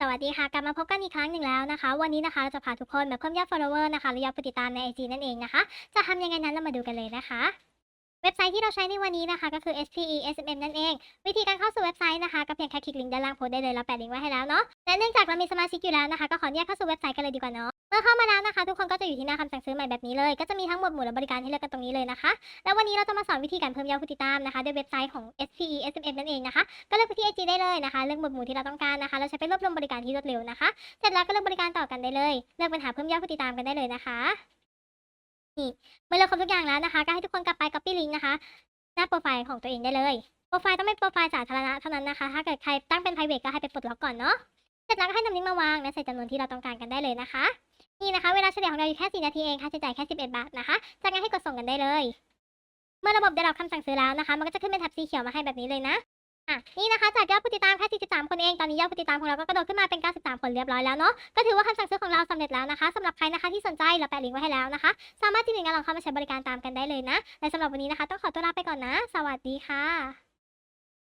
สวัสดีค่ะ กลับมาพบกันอีกครั้งหนึ่งแล้วนะคะ วันนี้นะคะเราจะพาทุกคนมาเพิ่มยอด follower นะคะหรือยอดผู้ติดตามใน IG นั่นเองนะคะ จะทำยังไงนั้นเรามาดูกันเลยนะคะ เว็บไซต์ที่เราใช้ในวันนี้นะคะก็คือ SPE SMM นั่นเอง วิธีการเข้าสู่เว็บไซต์นะคะก็เพียงแค่คลิกลิงก์ด้านล่างโพสได้เลยเราแปะลิงก์ไว้ให้แล้วเนาะและเนื่องจากเรามีสมาชิกอยู่แล้วนะคะ ก็ขออนุญาตเข้าสู่เว็บไซต์กันเลยดีกว่าเนาะ เมื่อเข้ามาแล้วนะคะ ทุกคนก็จะอยู่ที่หน้าคำสั่งซื้อใหม่แบบนี้เลย ก็จะมีทั้งหมดหมู่และบริการให้เลือกกันตรงนี้เลยนะคะ แล้ววันนี้เราจะมาสอนวิธีการเพิ่มยอดผู้ติดตามนะคะด้วยเว็บไซต์ของ SPE SMM นั่นเองนะคะ ก็เลือกไปที่ IG ได้เลยนะคะ เลือกหมวดหมู่ที่เราต้องการนะคะเราใช้ไปรวบรวมบริการที่รวดเร็วนะคะ เสร็จแล้วก็เลือกบริการต่อกันได้เลย เลือกปัญหาเพิ่มยอดผู้ติดตามกันได้เลยนะคะ นี่เมื่อเลือกครบทุกอย่างแล้วนะคะ ก็ให้ทุกคนกลับไป copy link นะคะ หน้าโปรไฟล์ของตัวเองได้เลย โปรไฟล์ต้องเป็นโปรไฟล์สาธารณะเท่านั้นนะคะ ถ้าเกิดใครตั้งเป็น private ก็ให้ไปปลดล็อกก่อนเนาะเสร็จแล้วก็ให้นำลิงก์มาวางและใส่จำนวนที่เราต้องการกันได้เลยนะคะ นี่นะคะ เวลาเฉลี่ยของเราอยู่แค่ 4 นาทีเองค่าใช้จ่ายแค่ 11 บาทนะคะ จากนั้นให้กดส่งกันได้เลย เมื่อระบบได้รับคำสั่งซื้อแล้วนะคะ มันก็จะขึ้นเป็นแท็บสีเขียวมาให้แบบนี้เลยนะอะนี่นะคะจากยอดผู้ติดตามแค่43 คนเอง ตอนนี้ยอดผู้ติดตามของเราก็กระโดดขึ้นมาเป็น 93 คนเรียบร้อยแล้วเนาะ ก็ถือว่าคำสั่งซื้อของเราสำเร็จแล้วนะคะสำหรับใครนะคะที่สนใจเราแปะลิงก์ไว้ให้แล้วนะคะ สามารถที่หนึ่งลองเข้ามาใช้บริการตามกันได้เลยนะ และสำหรับวันนี้นะคะ ต้องขอตัวลาไปก่อนนะ สวัสดีค่ะ